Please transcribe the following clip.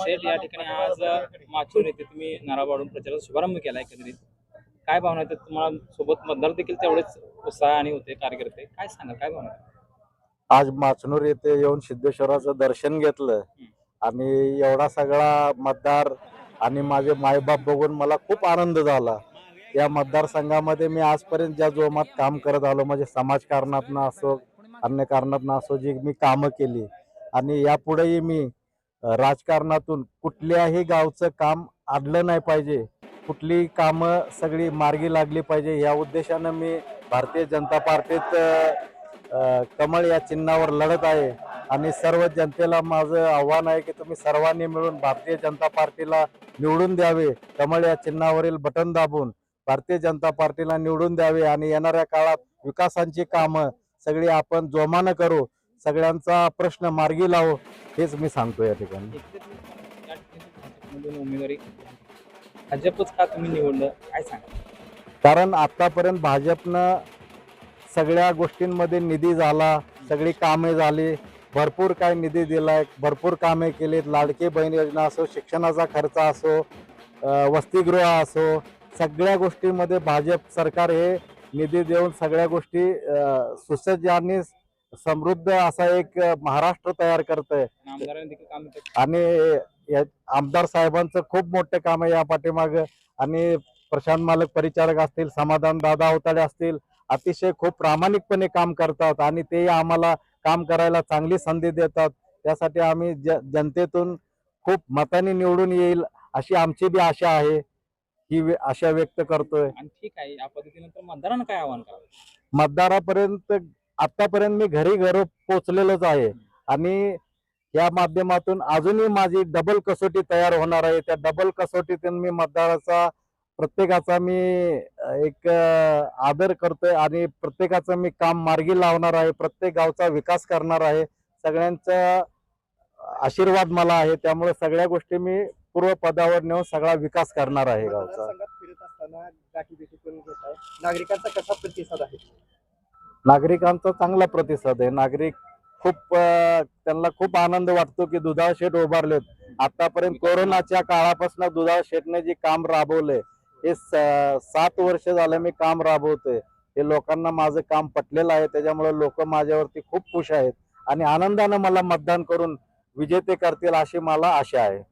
शेठ या ठिकाणी आज माचूर येथे तुम्ही नारळ प्रचाराचा शुभारंभ केला एकंदरीत. काय भावना आहेत? तुम्हाला सोबत मतदार देखील तेवढेच उत्साह आणि होते कार्यकर्ते. काय सांगा काय भावना? आज माचनूर येथे येऊन सिद्धेश्वराचं दर्शन घेतलं. आणि एवढा सगळा मतदार आणि माझे मायबाप बघून मला खूप आनंद झाला. या मतदारसंघामध्ये मी आजपर्यंत ज्या जोमात काम करत आलो म्हणजे समाजकारणातनं असो अन्य कारणातनं असो जी मी कामं केली. आणि यापुढेही मी राजकारणातून कुठल्याही गावचं काम आडलं नाही पाहिजे. कुठली कामं सगळी मार्गी लागली पाहिजे. या उद्देशानं मी भारतीय जनता पार्टीत कमळ या चिन्हावर लढत आहे. आणि सर्व जनतेला माझं आव्हान आहे की तुम्ही सर्वांनी मिळून भारतीय जनता पार्टीला निवडून द्यावे. कमळ या चिन्हावरील बटन दाबून भारतीय जनता पार्टीला निवडून द्यावे. आणि येणाऱ्या काळात विकासांची कामं सगळी आपण जोमानं करू. सगळ्यांचा प्रश्न मार्गी लावू. हेच मी सांगतो या ठिकाणी. उमेदवारी. भाजपच का तुम्ही निवडलं? काय सांगा? कारण आतापर्यंत भाजपनं सगळ्या गोष्टींमध्ये निधी झाला सगळी कामे झाली. भरपूर काय निधी दिलाय भरपूर कामे केलीत. लाडकी बहीण योजना असो शिक्षणाचा खर्च असो वसतिगृह असो सगळ्या गोष्टींमध्ये भाजप सरकार हे निधी देऊन सगळ्या गोष्टी सुसज्ज आणि समृद्ध असा एक महाराष्ट्र तयार करत आहे आणि आमदार साहेबांचं खूप मोठे काम आहे या पाठीमाग. आणि प्रशांत मालक परिचारक असतील समाधान दादा अवताडे असतील अतिशय खूप प्रामाणिकपणे काम करतात आणि ते आम्हाला काम करायला चांगली संधी देतात. त्यासाठी आम्ही जनतेतून खूप मताने निवडून येईल अशी आमची बी आशा आहे. ही आशा व्यक्त करतोय. आणि ठीक आहे या पद्धतीनंतर मतदारांना काय आव्हान करावं? मतदारापर्यंत आतापर्यंत मी घरी घर पोचलेलोच आहे. आणि या माध्यमातून अजूनही माझी डबल कसोटी तयार होणार आहे. त्या डबल कसोटीतून मी मतदाराचा प्रत्येकाचा मी एक आदर करतोय आणि प्रत्येकाचं मी काम मार्गी लावणार आहे. प्रत्येक गावचा विकास करणार आहे. सगळ्यांचा आशीर्वाद मला आहे. त्यामुळे सगळ्या गोष्टी मी पूर्व पदावर नेऊन सगळा विकास करणार आहे गावचा. नागरिकांचा कसा प्रतिसाद आहे? नागरिकांचा चांगला प्रतिसाद आहे. नागरिक खूप त्यांना खूप आनंद वाटतो की दुधाळ शेठ उभारलेत. आतापर्यंत कोरोनाच्या काळापासून दुधाळ शेठने जे काम राबवले हे स- सात वर्ष झालं मी काम राबवतोय. हे लोकांना माझं काम पटलेलं आहे. त्याच्यामुळे लोक माझ्यावरती खूप खुश आहेत. आणि आनंदानं मला मतदान करून विजेते करतील अशी मला आशा आहे.